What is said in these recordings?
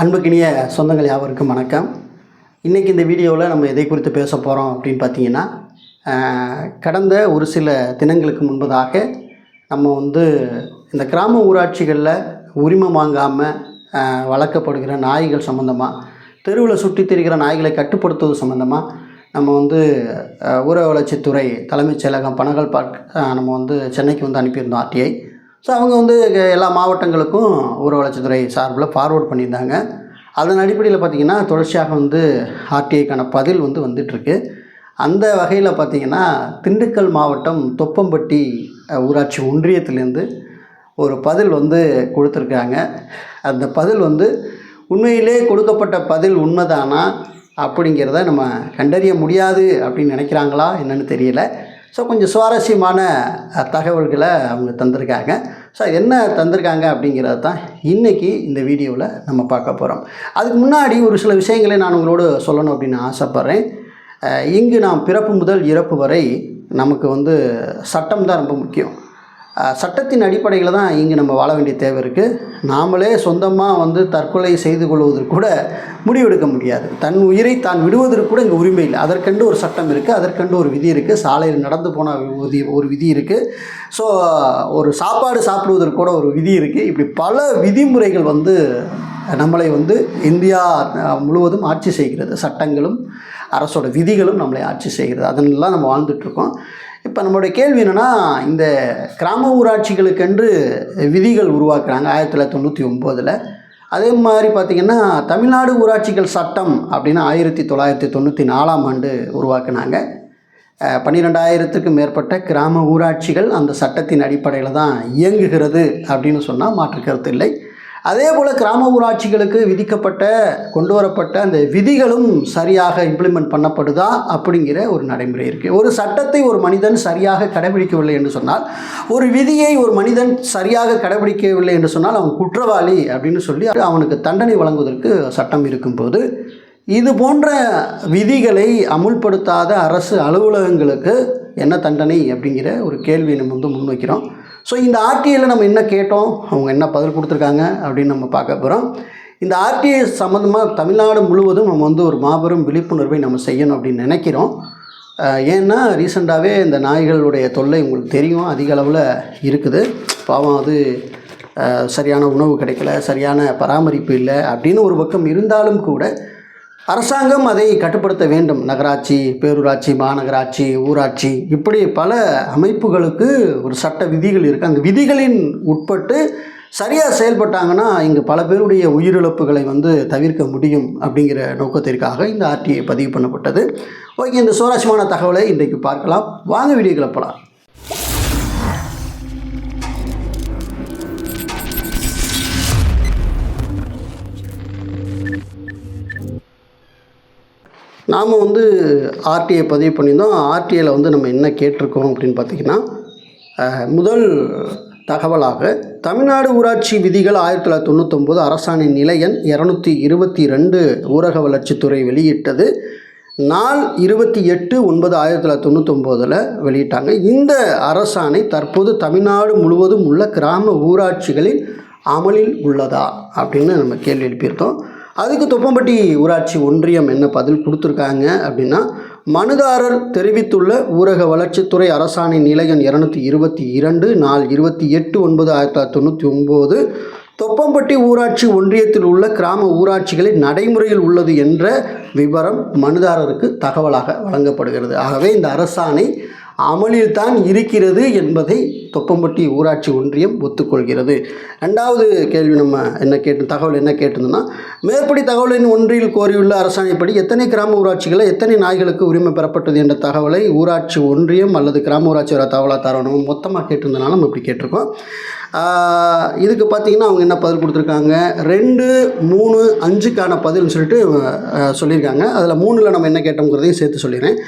அன்புக்கினிய சொந்தங்கள் யாவருக்கும் வணக்கம். இன்றைக்கி இந்த வீடியோவில் நம்ம எதை குறித்து பேச போகிறோம் அப்படின்னு பார்த்தீங்கன்னா கடந்த ஒரு சில தினங்களுக்கு முன்பதாக நம்ம வந்து இந்த கிராம ஊராட்சிகளில் உரிமம் வாங்காமல் வளர்க்கப்படுகிற நாய்கள் சம்மந்தமாக தெருவில் சுற்றித் திரிகிற நாய்களை கட்டுப்படுத்துவது சம்மந்தமாக நம்ம வந்து ஊர ஊரக வளர்ச்சித்துறை தலைமைச் செயலகம் பனகல் பார்க் நம்ம வந்து சென்னைக்கு வந்து அனுப்பியிருந்தோம் ஆர்டிஐ. ஸோ அவங்க வந்து எல்லா மாவட்டங்களுக்கும் ஊரக வளர்ச்சித்துறை சார்பில் ஃபார்வர்ட் பண்ணியிருந்தாங்க. அதன் அடிப்படையில் பார்த்திங்கன்னா தொடர்ச்சியாக வந்து ஆர்டிஐக்கான பதில் வந்து வந்துட்டுருக்கு. அந்த வகையில் பார்த்திங்கன்னா திண்டுக்கல் மாவட்டம் தொப்பம்பட்டி ஊராட்சி ஒன்றியத்திலேருந்து ஒரு பதில் வந்து கொடுத்துருக்காங்க. அந்த பதில் வந்து உண்மையிலே கொடுக்கப்பட்ட பதில் உண்மைதானா? அப்படிங்கிறத நம்ம கண்டறிய முடியாது அப்படின்னு நினைக்கிறாங்களா என்னன்னு தெரியல. ஸோ கொஞ்சம் சுவாரஸ்யமான தகவல்களை அவங்க தந்திருக்காங்க. ஸோ என்ன தந்திருக்காங்க அப்படிங்கிறது தான் இன்றைக்கி இந்த வீடியோவில் நம்ம பார்க்க போகிறோம் அதுக்கு முன்னாடி ஒரு சில விஷயங்களை நான் உங்களோடு சொல்லணும் அப்படின்னு ஆசைப்பட்றேன். இங்கு நாம் பிறப்பு முதல் இறப்பு வரை நமக்கு வந்து சட்டம் தான் ரொம்ப முக்கியம். சட்டத்தின் அடிப்படையில் தான் இங்கு நம்ம வாழ வேண்டிய தேவை இருக்குது நாமளே சொந்தமாக வந்து தற்கொலை செய்து கொள்வதற்கு கூட முடிவெடுக்க முடியாது. தன் உயிரை தான் விடுவதற்கு கூட இங்கே உரிமை இல்லை. அதற்கண்டு ஒரு சட்டம் இருக்குது அதற்கண்டு ஒரு விதி இருக்குது சாலையில் நடந்து போன விதி ஒரு விதி இருக்குது ஸோ ஒரு சாப்பாடு சாப்பிடுவதற்கு கூட ஒரு விதி இருக்குது இப்படி பல விதிமுறைகள் வந்து நம்மளை வந்து இந்தியா முழுவதும் ஆட்சி செய்கிறது. சட்டங்களும் அரசோட விதிகளும் நம்மளை ஆட்சி செய்கிறது. அதனெல்லாம் நம்ம வாழ்ந்துட்டுருக்கோம் இப்போ நம்மளுடைய கேள்வி என்னென்னா இந்த கிராம ஊராட்சிகளுக்கென்று விதிகள் உருவாக்குறாங்க ஆயிரத்தி தொள்ளாயிரத்தி தொண்ணூற்றி ஒம்போதில். அதே மாதிரி பார்த்திங்கன்னா தமிழ்நாடு ஊராட்சிகள் சட்டம் அப்படின்னு ஆயிரத்தி தொள்ளாயிரத்தி தொண்ணூற்றி நாலாம் ஆண்டு உருவாக்குனாங்க. பன்னிரெண்டாயிரத்துக்கும் மேற்பட்ட கிராம ஊராட்சிகள் அந்த சட்டத்தின் அடிப்படையில் தான் இயங்குகிறது அப்படின்னு சொன்னால் மாற்று கருத்து இல்லை. அதே போல் கிராம ஊராட்சிகளுக்கு விதிக்கப்பட்ட கொண்டு வரப்பட்ட அந்த விதிகளும் சரியாக இம்ப்ளிமெண்ட் பண்ணப்படுதா அப்படிங்கிற ஒரு நடைமுறை இருக்குது ஒரு சட்டத்தை ஒரு மனிதன் சரியாக கடைபிடிக்கவில்லை என்று சொன்னால் ஒரு விதியை ஒரு மனிதன் சரியாக கடைபிடிக்கவில்லை என்று சொன்னால் அவன் குற்றவாளி அப்படின்னு சொல்லி அவனுக்கு தண்டனை வழங்குவதற்கு சட்டம் இருக்கும்போது இது போன்ற விதிகளை அமுல்படுத்தாத அரசு அலுவலகங்களுக்கு என்ன தண்டனை அப்படிங்கிற ஒரு கேள்வியை நம்ம வந்து முன்வைக்கிறோம். ஸோ இந்த ஆர்டிஐயில் நம்ம என்ன கேட்டோம்? அவங்க என்ன பதில் கொடுத்துருக்காங்க? அப்படின்னு நம்ம பார்க்க போகிறோம் இந்த ஆர்டிஐ சம்மந்தமாக தமிழ்நாடு முழுவதும் நம்ம வந்து ஒரு மாபெரும் விழிப்புணர்வை நம்ம செய்யணும் அப்படின்னு நினைக்கிறோம். ஏன்னா ரீசெண்டாகவே இந்த நாய்களுடைய தொல்லை உங்களுக்கு தெரியும். அதிக அளவில் இருக்குது. பாவம் அது சரியான உணவு கிடைக்கல சரியான பராமரிப்பு இல்லை அப்படின்னு ஒரு பக்கம் இருந்தாலும் கூட அரசாங்கம் அதை கட்டுப்படுத்த வேண்டும். நகராட்சி பேரூராட்சி மாநகராட்சி ஊராட்சி இப்படி பல அமைப்புகளுக்கு ஒரு சட்ட விதிகள் இருக்குது அந்த விதிகளின் உட்பட்டு சரியாக செயல்பட்டாங்கன்னா இங்கே பல பேருடைய உயிரிழப்புகளை வந்து தவிர்க்க முடியும் அப்படிங்கிற நோக்கத்திற்காக இந்த ஆர்டிஐ பதிவு பண்ணப்பட்டது. ஓகே இந்த சுவாரஸ்யமான தகவலை இன்றைக்கு பார்க்கலாம். வாங்க வீடியோக்களை போகலாம். நாம் வந்து ஆர்டிஐ பதிவு பண்ணியிருந்தோம். ஆர்டிஐயில் வந்து நம்ம என்ன கேட்டிருக்கோம் அப்படின்னு பார்த்தீங்கன்னா முதல் தகவலாக தமிழ்நாடு ஊராட்சி விதிகள் ஆயிரத்தி தொள்ளாயிரத்தி தொண்ணூத்தொம்பது அரசாணை நிலை எண் இரநூத்தி இருபத்தி ரெண்டு ஊரக வளர்ச்சித்துறை வெளியிட்டது. நாள் இருபத்தி எட்டு ஒன்பது ஆயிரத்தி தொள்ளாயிரத்தி தொண்ணூத்தொம்போதில் வெளியிட்டாங்க. இந்த அரசாணை தற்போது தமிழ்நாடு முழுவதும் உள்ள கிராம ஊராட்சிகளில் அமலில் உள்ளதா அப்படின்னு நம்ம கேள்வி எழுப்பியிருக்கோம். அதுக்கு தொப்பம்பட்டி ஊராட்சி ஒன்றியம் என்ன பதில் கொடுத்துருக்காங்க அப்படின்னா மனுதாரர் தெரிவித்துள்ள ஊரக வளர்ச்சித்துறை அரசாணை நிலையம் இரநூத்தி இருபத்தி இரண்டு நாள் இருபத்தி எட்டு ஒன்பது ஆயிரத்தி தொள்ளாயிரத்தி தொண்ணூற்றி ஒம்பது தொப்பம்பட்டி ஊராட்சி ஒன்றியத்தில் உள்ள கிராம ஊராட்சிகளில் நடைமுறையில் உள்ளது என்ற விவரம் மனுதாரருக்கு தகவலாக வழங்கப்படுகிறது. ஆகவே இந்த அரசாணை அமலில்தான் இருக்கிறது என்பதை தொப்பம்பட்டி ஊராட்சி ஒன்றியம் ஒத்துக்கொள்கிறது. ரெண்டாவது கேள்வி நம்ம என்ன கேட்டு தகவல் என்ன கேட்டிருந்தோம்னா மேற்படி தகவலின் ஒன்றில் கோரியுள்ள அரசாணைப்படி எத்தனை கிராம ஊராட்சிகளில் எத்தனை நாய்களுக்கு உரிமை பெறப்பட்டது என்ற தகவலை ஊராட்சி ஒன்றியம் அல்லது கிராம ஊராட்சி வர தகவலாக தரணும் மொத்தமாக கேட்டிருந்தனால நம்ம இப்படி கேட்டிருக்கோம். இதுக்கு பார்த்தீங்கன்னா அவங்க என்ன பதில் கொடுத்துருக்காங்க? ரெண்டு மூணு அஞ்சுக்கான பதில்னு சொல்லிட்டு சொல்லியிருக்காங்க. அதில் மூணில் நம்ம என்ன கேட்டோங்கிறதையும் சேர்த்து சொல்லிடுறேன்.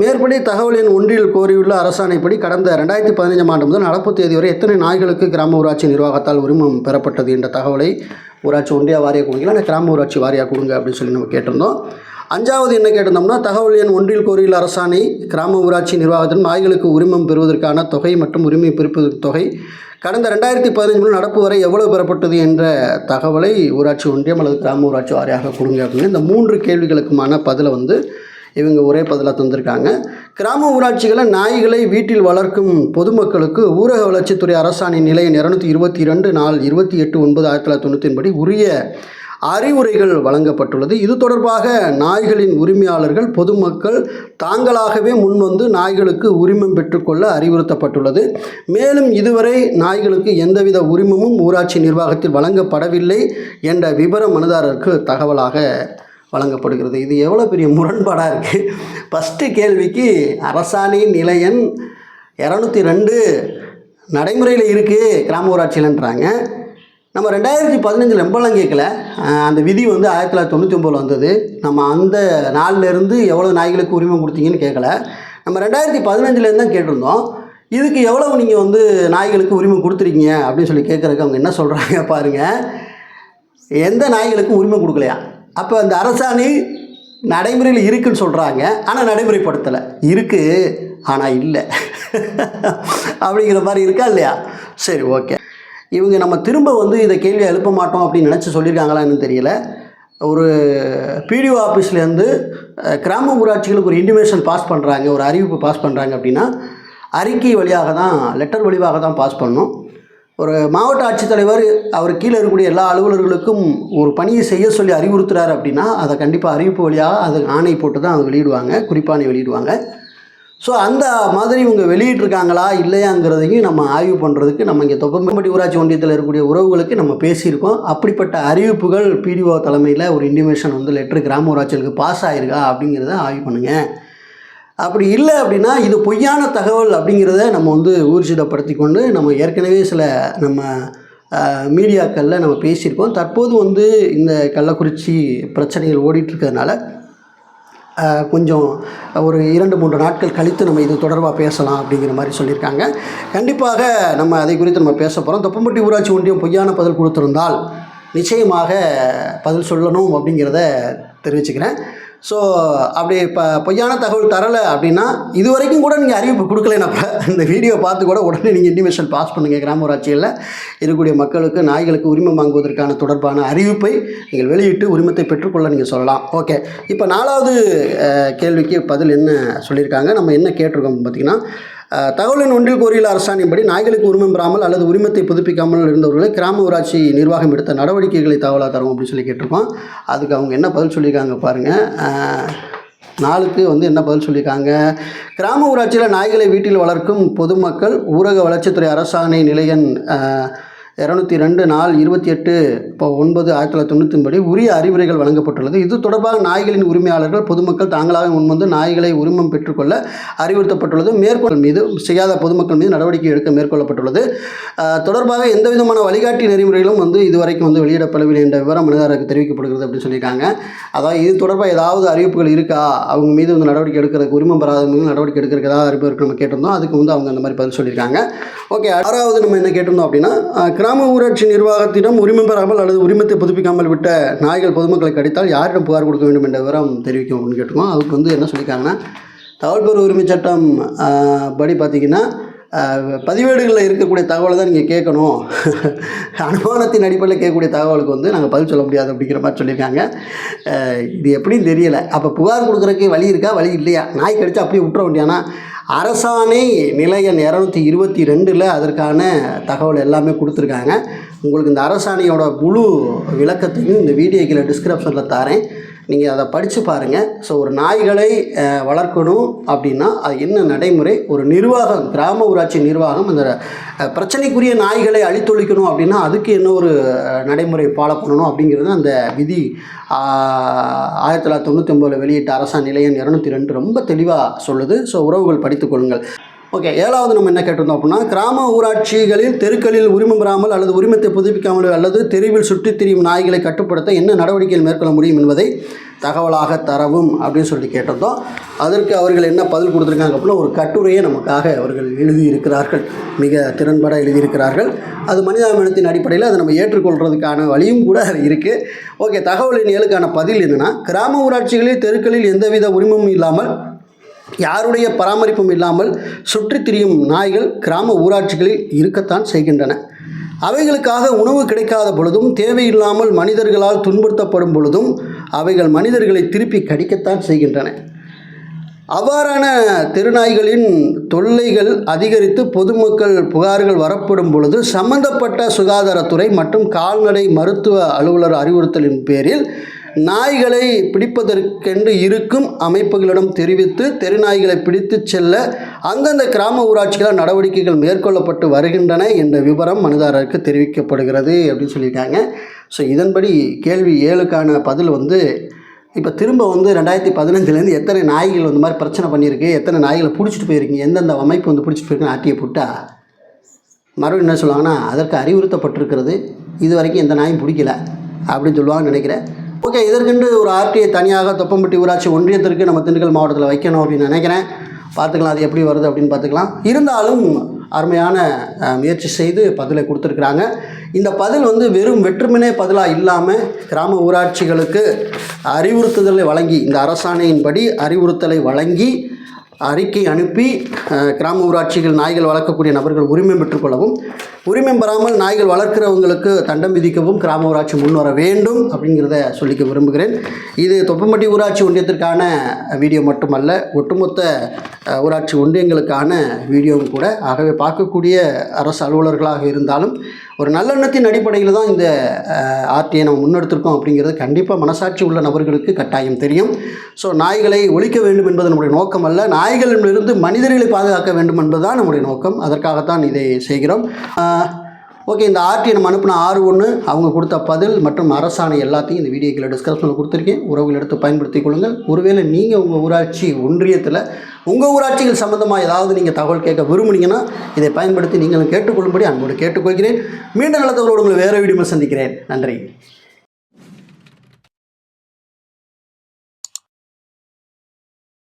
மேற்படி தகவல் எண் ஒன்றில் கோரியுள்ள அரசாணைப்படி கடந்த ரெண்டாயிரத்தி பதினைஞ்சாம் ஆண்டு முதல் நடப்பு தேதி வரை எத்தனை நாய்களுக்கு கிராம ஊராட்சி நிர்வாகத்தால் உரிமம் பெறப்பட்டது என்ற தகவலை ஊராட்சி ஒன்றிய வாரியாக கொடுங்க. இல்லை கிராம ஊராட்சி வாரியாக கொடுங்க அப்படின்னு சொல்லி நம்ம கேட்டிருந்தோம். அஞ்சாவது என்ன கேட்டிருந்தோம்னா தகவல் எண் ஒன்றில் கோரியில் அரசாணை கிராம ஊராட்சி நிர்வாகத்தின் நாய்களுக்கு உரிமம் பெறுவதற்கான தொகை மற்றும் உரிமை பிரிப்பு தொகை கடந்த ரெண்டாயிரத்தி பதினஞ்சு முதல் நடப்பு வரை எவ்வளவு பெறப்பட்டது என்ற தகவலை ஊராட்சி ஒன்றியம் அல்லது கிராம ஊராட்சி வாரியாக கொடுங்க அப்படின்னு இந்த மூன்று கேள்விகளுக்குமான பதிலை வந்து இவங்க ஒரே பதிலாக தந்திருக்காங்க. கிராம ஊராட்சிகளை நாய்களை வீட்டில் வளர்க்கும் பொதுமக்களுக்கு ஊரக வளர்ச்சித்துறை அரசாணை நிலையம் இரநூத்தி இருபத்தி ரெண்டு நாள் இருபத்தி எட்டு ஒன்பது ஆயிரத்தி தொள்ளாயிரத்தி தொண்ணூற்றின் படி உரிய அறிவுரைகள் வழங்கப்பட்டுள்ளது. இது தொடர்பாக நாய்களின் உரிமையாளர்கள் பொதுமக்கள் தாங்களாகவே முன்வந்து நாய்களுக்கு உரிமம் பெற்றுக்கொள்ள அறிவுறுத்தப்பட்டுள்ளது. மேலும் இதுவரை நாய்களுக்கு எந்தவித உரிமமும் ஊராட்சி நிர்வாகத்தில் வழங்கப்படவில்லை என்ற விபரம் மனுதாரருக்கு தகவலாக வழங்கப்படுகிறது. இது எவ்வளோ பெரிய முரண்பாடாக இருக்குது ஃபஸ்ட்டு கேள்விக்கு அரசாணையின் நிலையன் இரநூத்தி ரெண்டு நடைமுறையில் இருக்குது கிராம ஊராட்சியிலன்றாங்க. நம்ம ரெண்டாயிரத்தி பதினஞ்சில் ரொம்பலாம் கேட்கல. அந்த விதி வந்து ஆயிரத்தி தொள்ளாயிரத்தி தொண்ணூற்றி ஒம்பது வந்தது. நம்ம அந்த நாள்லேருந்து எவ்வளோ நாய்களுக்கு உரிமை கொடுத்தீங்கன்னு கேட்கல. நம்ம ரெண்டாயிரத்தி பதினஞ்சுலேருந்து தான் கேட்டிருந்தோம். இதுக்கு எவ்வளவு நீங்கள் வந்து நாய்களுக்கு உரிமை கொடுத்துருக்கீங்க அப்படின்னு சொல்லி கேட்குறதுக்கு அவங்க என்ன சொல்கிறாங்க பாருங்கள் எந்த நாய்களுக்கும் உரிமை கொடுக்கலையா? அப்போ அந்த அரசாணி நடைமுறையில் இருக்குன்னு சொல்கிறாங்க ஆனால் நடைமுறைப்படுத்தலை. இருக்குது ஆனால் இல்லை. அப்படிங்கிற மாதிரி இருக்கா இல்லையா? சரி ஓகே. இவங்க நம்ம திரும்ப வந்து இதை கேள்வியை எழுப்ப மாட்டோம் அப்படின்னு நினச்சி சொல்லியிருக்காங்களான்னு தெரியல. ஒரு பிடிஓ ஆஃபீஸ்லேருந்து கிராம ஊராட்சிகளுக்கு ஒரு இன்டிமேஷன் பாஸ் பண்ணுறாங்க ஒரு அறிவிப்பு பாஸ் பண்ணுறாங்க அப்படின்னா அறிக்கை வழியாக தான் லெட்டர் வழியாக தான் பாஸ் பண்ணணும் ஒரு மாவட்ட ஆட்சித்தலைவர் அவர் கீழே இருக்கக்கூடிய எல்லா அலுவலர்களுக்கும் ஒரு பணியை செய்ய சொல்லி அறிவுறுத்துறாரு அப்படின்னா அதை கண்டிப்பாக அறிவிப்பு வழியாக அது ஆணை போட்டு தான் அதை வெளியிடுவாங்க குறிப்பாணை வெளியிடுவாங்க. ஸோ அந்த மாதிரி இவங்க வெளியிட்டிருக்காங்களா இல்லையாங்கிறதையும் நம்ம ஆய்வு பண்ணுறதுக்கு நம்ம இங்கே தொப்பம்பட்டி ஊராட்சி ஒன்றியத்தில் இருக்கக்கூடிய உறவுகளுக்கு நம்ம பேசியிருக்கோம். அப்படிப்பட்ட அறிவிப்புகள் பிடிஓ தலைமையில் ஒரு இன்டிமேஷன் வந்து லெட்ரு கிராம ஊராட்சிகளுக்கு பாஸ் ஆயிருக்கா அப்படிங்கிறத ஆய்வு பண்ணுங்கள் அப்படி இல்லை அப்படின்னா இது பொய்யான தகவல் அப்படிங்கிறத நம்ம வந்து ஊர்ஜிதப்படுத்தி கொண்டு நம்ம ஏற்கனவே சில நம்ம மீடியாக்களில் நம்ம பேசியிருக்கோம். தற்போது வந்து இந்த கள்ளக்குறிச்சி பிரச்சனைகள் ஓடிட்டுருக்கிறதுனால கொஞ்சம் ஒரு இரண்டு மூன்று நாட்கள் கழித்து நம்ம இது தொடர்பாக பேசலாம் அப்படிங்கிற மாதிரி சொல்லியிருக்காங்க. கண்டிப்பாக நம்ம அதை குறித்து நம்ம பேச போகிறோம் தொப்பம்பட்டி ஊராட்சி ஒன்றியம் பொய்யான பதில் கொடுத்துருந்தால் நிச்சயமாக பதில் சொல்லணும் அப்படிங்கிறத தெரிவிச்சுக்கிறேன். ஸோ அப்படி இப்போ பொய்யான தகவல் தரலை அப்படின்னா இது வரைக்கும் கூட நீங்கள் அறிவிப்பு கொடுக்கலைனாப்ப இந்த வீடியோ பார்த்து கூட உடனே நீங்கள் இன்டிமேஷன் பாஸ் பண்ணுங்கள் கிராம இருக்கக்கூடிய மக்களுக்கு நாய்களுக்கு உரிமம் வாங்குவதற்கான தொடர்பான அறிவிப்பை நீங்கள் வெளியிட்டு உரிமத்தை பெற்றுக்கொள்ள நீங்கள் சொல்லலாம். ஓகே இப்போ நாலாவது கேள்விக்கு பதில் என்ன சொல்லியிருக்காங்க? நம்ம என்ன கேட்டிருக்கோம் பார்த்தீங்கன்னா தகவலின் ஒன்றில் கோரியுள்ள அரசாணையின்படி நாய்களுக்கு உரிமம் பெறாமல் அல்லது உரிமத்தை புதுப்பிக்காமல் இருந்தவர்களை கிராம ஊராட்சி நிர்வாகம் எடுத்த நடவடிக்கைகளை தகவலாக தரும் அப்படின்னு சொல்லி கேட்டிருக்கோம். அதுக்கு அவங்க என்ன பதில் சொல்லியிருக்காங்க பாருங்கள் நாளுக்கு வந்து என்ன பதில் சொல்லியிருக்காங்க? கிராம ஊராட்சியில் நாய்களை வீட்டில் வளர்க்கும் பொதுமக்கள் ஊரக வளர்ச்சித்துறை அரசாணை நிலையன் இரநூத்தி ரெண்டு நாள் இருபத்தி எட்டு இப்போ ஒன்பது ஆயிரத்தி தொள்ளாயிரத்தி தொண்ணூற்றி படி உரிய அறிவுரைகள் வழங்கப்பட்டுள்ளது. இது தொடர்பாக நாய்களின் உரிமையாளர்கள் பொதுமக்கள் தாங்களாக முன்வந்து நாய்களை உரிமம் பெற்றுக்கொள்ள அறிவுறுத்தப்பட்டுள்ளது. மேற்கொள் மீது செய்யாத பொதுமக்கள் மீது நடவடிக்கை எடுக்க மேற்கொள்ளப்பட்டுள்ளது. தொடர்பாக எந்த விதமான வழிகாட்டி நெறிமுறைகளும் வந்து இதுவரைக்கும் வந்து வெளியிடப்படவில்லை என்ற விவரம் மனிதருக்கு தெரிவிக்கப்படுகிறது அப்படின்னு சொல்லியிருக்காங்க. அதாவது இது தொடர்பாக ஏதாவது அறிவிப்புகள் இருக்கா? அவங்க மீது வந்து நடவடிக்கை எடுக்கிறதுக்கு உரிமம் பெறாதவங்க மீது நடவடிக்கை எடுக்கிறதுக்கு ஏதாவது அறிவிப்பு நம்ம கேட்டிருந்தோம். அதுக்கு வந்து அவங்க அந்த மாதிரி பதில் சொல்லியிருக்காங்க. ஓகே ஆறாவது நம்ம என்ன கேட்டிருந்தோம் அப்படின்னா கிராம கிராம ஊராட்சி நிர்வாகத்திடம் உரிமம் பெறாமல் அல்லது உரிமத்தை புதுப்பிக்காமல் விட்ட நாய்கள் பொதுமக்களை கடித்தால் யாரிடம் புகார் கொடுக்க வேண்டும் என்ற விவரம் தெரிவிக்கும் அப்படின்னு கேட்டிருக்கோம். அதுக்கு வந்து என்ன சொல்லியிருக்காங்கன்னா தகவல் பெறும் உரிமை சட்டம் படி பார்த்தீங்கன்னா பதிவேடுகளில் இருக்கக்கூடிய தகவலை தான் நீங்கள் கேட்கணும். அனுமானத்தின் அடிப்படையில் கேட்கக்கூடிய தகவலுக்கு வந்து நாங்கள் பதில் சொல்ல முடியாது அப்படிங்கிற மாதிரி சொல்லியிருக்காங்க. இது எப்படின்னு தெரியலை. அப்போ புகார் கொடுக்குறக்கு வழி இருக்கா? வழி இல்லையா? நாய் கடிச்சா அப்படியே விட்டுற வேண்டியானா அரசாணை நிலையன் இரநூத்தி இருபத்தி ரெண்டில் அதற்கான தகவல் எல்லாமே கொடுத்துருக்காங்க. உங்களுக்கு இந்த அரசாணையோட முழு விளக்கத்தையும் இந்த வீடியோ கீழே டிஸ்கிரிப்ஷனில் தரேன் நீங்கள் அதை படித்து பாருங்கள் ஸோ ஒரு நாய்களை வளர்க்கணும் அப்படின்னா அது என்ன நடைமுறை? ஒரு நிர்வாகம் கிராம ஊராட்சி நிர்வாகம் அந்த பிரச்சனைக்குரிய நாய்களை அழித்தொழிக்கணும் அப்படின்னா அதுக்கு என்ன ஒரு நடைமுறை ஃபாலோ பண்ணணும் அப்படிங்கிறது அந்த விதி. ஆயிரத்தி தொள்ளாயிரத்தி தொண்ணூற்றி ஒம்போதில் வெளியிட்ட அரசாணை நிலையம் இரநூத்தி ரெண்டு ரொம்ப தெளிவாக சொல்லுது. ஸோ உறவுகள் படித்துக்கொள்ளுங்கள் ஓகே ஏழாவது நம்ம என்ன கேட்டிருந்தோம் அப்படின்னா கிராம ஊராட்சிகளில் தெருக்களில் உரிமம் பெறாமல் அல்லது உரிமத்தை புதுப்பிக்காமல் அல்லது தெருவில் சுற்றித் திரியும் நாய்களை கட்டுப்படுத்த என்ன நடவடிக்கைகள் மேற்கொள்ள முடியும் என்பதை தகவலாக தரவும் அப்படின்னு சொல்லி கேட்டிருந்தோம். அதற்கு அவர்கள் என்ன பதில் கொடுத்துருக்காங்க அப்படின்னா ஒரு கட்டுரையை நமக்காக அவர்கள் எழுதியிருக்கிறார்கள். மிக திறன்பட எழுதியிருக்கிறார்கள். அது மனிதாபிமானத்தின் அடிப்படையில் அதை நம்ம ஏற்றுக்கொள்கிறதுக்கான வழியும் கூட அது இருக்குது ஓகே தகவலின் ஏழுக்கான பதில் என்னென்னா கிராம ஊராட்சிகளில் தெருக்களில் எந்தவித உரிமமும் இல்லாமல் யாருடைய பராமரிப்பும் இல்லாமல் சுற்றித் திரியும் நாய்கள் கிராம ஊராட்சிகளில் இருக்கத்தான் செய்கின்றன. அவைகளுக்காக உணவு கிடைக்காத பொழுதும் தேவையில்லாமல் மனிதர்களால் துன்புறுத்தப்படும் பொழுதும் அவைகள் மனிதர்களை திருப்பி கடிக்கத்தான் செய்கின்றன. அவ்வாறான தெருநாய்களின் தொல்லைகள் அதிகரித்து பொதுமக்கள் புகார்கள் வரப்படும் பொழுது சம்பந்தப்பட்ட சுகாதாரத்துறை மற்றும் கால்நடை மருத்துவ அலுவலர் அறிவுறுத்தலின் பேரில் நாய்களை பிடிப்பதற்கென்று இருக்கும் அமைப்புகளிடம் தெரிவித்து தெரு நாய்களை பிடித்து செல்ல அந்தந்த கிராம ஊராட்சிகளால் நடவடிக்கைகள் மேற்கொள்ளப்பட்டு வருகின்றன என்ற விவரம் மனுதாரருக்கு தெரிவிக்கப்படுகிறது அப்படின்னு சொல்லியிருக்காங்க. ஸோ இதன்படி கேள்வி ஏழுக்கான பதில் வந்து இப்போ திரும்ப வந்து ரெண்டாயிரத்தி பதினஞ்சுலேருந்து எத்தனை நாய்கள் இந்த மாதிரி பிரச்சனை பண்ணியிருக்கு எத்தனை நாய்களை பிடிச்சிட்டு போயிருக்கீங்க எந்தெந்த அமைப்பு வந்து பிடிச்சிட்டு போயிருக்குன்னு ஆட்டியை போட்டா மறுபடியும் என்ன சொல்லுவாங்கன்னா அதற்கு அறிவுறுத்தப்பட்டிருக்கிறது இது வரைக்கும் எந்த நாயும் பிடிக்கல அப்படின்னு சொல்லுவாங்கன்னு நினைக்கிறேன். ஓகே இதற்கென்று ஒரு ஆர்டிஐ தனியாக தொப்பம்பட்டி ஊராட்சி ஒன்றியத்திற்கு நம்ம திண்டுக்கல் மாவட்டத்தில் வைக்கணும் அப்படின்னு நினைக்கிறேன். பார்த்துக்கலாம் அது எப்படி வருது அப்படின்னு பார்த்துக்கலாம். இருந்தாலும் அருமையான முயற்சி செய்து பதிலை கொடுத்துருக்குறாங்க. இந்த பதில் வந்து வெறும் வெற்றுமனே பதிலாக இல்லாமல் கிராம ஊராட்சிகளுக்கு அறிவுறுத்துதலை வழங்கி இந்த அரசாணையின்படி அறிவுறுத்தலை வழங்கி அறிக்கை அனுப்பி கிராம ஊராட்சிகள் நாய்கள் வளர்க்கக்கூடிய நபர்கள் உரிமை பெற்றுக்கொள்ளவும் உரிமம் பெறாமல் நாய்கள் வளர்க்கிறவங்களுக்கு தண்டம் விதிக்கவும் கிராம ஊராட்சி முன்வர வேண்டும் அப்படிங்கிறத சொல்லிக்க விரும்புகிறேன். இது தொப்பம்பட்டி ஊராட்சி ஒன்றியத்திற்கான வீடியோ மட்டுமல்ல ஒட்டுமொத்த ஊராட்சி ஒன்றியங்களுக்கான வீடியோவும் கூட. ஆகவே பார்க்கக்கூடிய அரசு அலுவலர்களாக இருந்தாலும் ஒரு நல்லெண்ணத்தின் அடிப்படையில் தான் இந்த ஆர்டியை நம்ம முன்னெடுத்திருக்கோம் அப்படிங்கிறது கண்டிப்பாக மனசாட்சி உள்ள நபர்களுக்கு கட்டாயம் தெரியும். ஸோ நாய்களை ஒழிக்க வேண்டும் என்பது நம்முடைய நோக்கம் அல்ல. நாய்களிலிருந்து மனிதர்களை பாதுகாக்க வேண்டும் என்பதுதான் நம்முடைய நோக்கம். அதற்காகத்தான் இதை செய்கிறோம். ஓகே இந்த ஆர்டி நம்ம அனுப்பின ஆறு ஒன்று அவங்க கொடுத்த பதில் மற்றும் அரசாணை எல்லாத்தையும் இந்த வீடியோக்களை டிஸ்கிரிப்ஷனில் கொடுத்துருக்கேன். உறவுகள் எடுத்து பயன்படுத்தி கொள்ளுங்கள். ஒருவேளை நீங்கள் உங்கள் ஊராட்சி ஒன்றியத்தில் உங்கள் ஊராட்சிகள் சம்மந்தமாக ஏதாவது நீங்கள் தகவல் கேட்க விரும்புனீங்கன்னா இதை பயன்படுத்தி நீங்களும் கேட்டுக்கொள்ளும்படி அன்போடு கேட்டுக்கொள்கிறேன். மீண்டும் நல்ல தகவலோடு உங்களை வேறு வீடியோ சந்திக்கிறேன். நன்றி.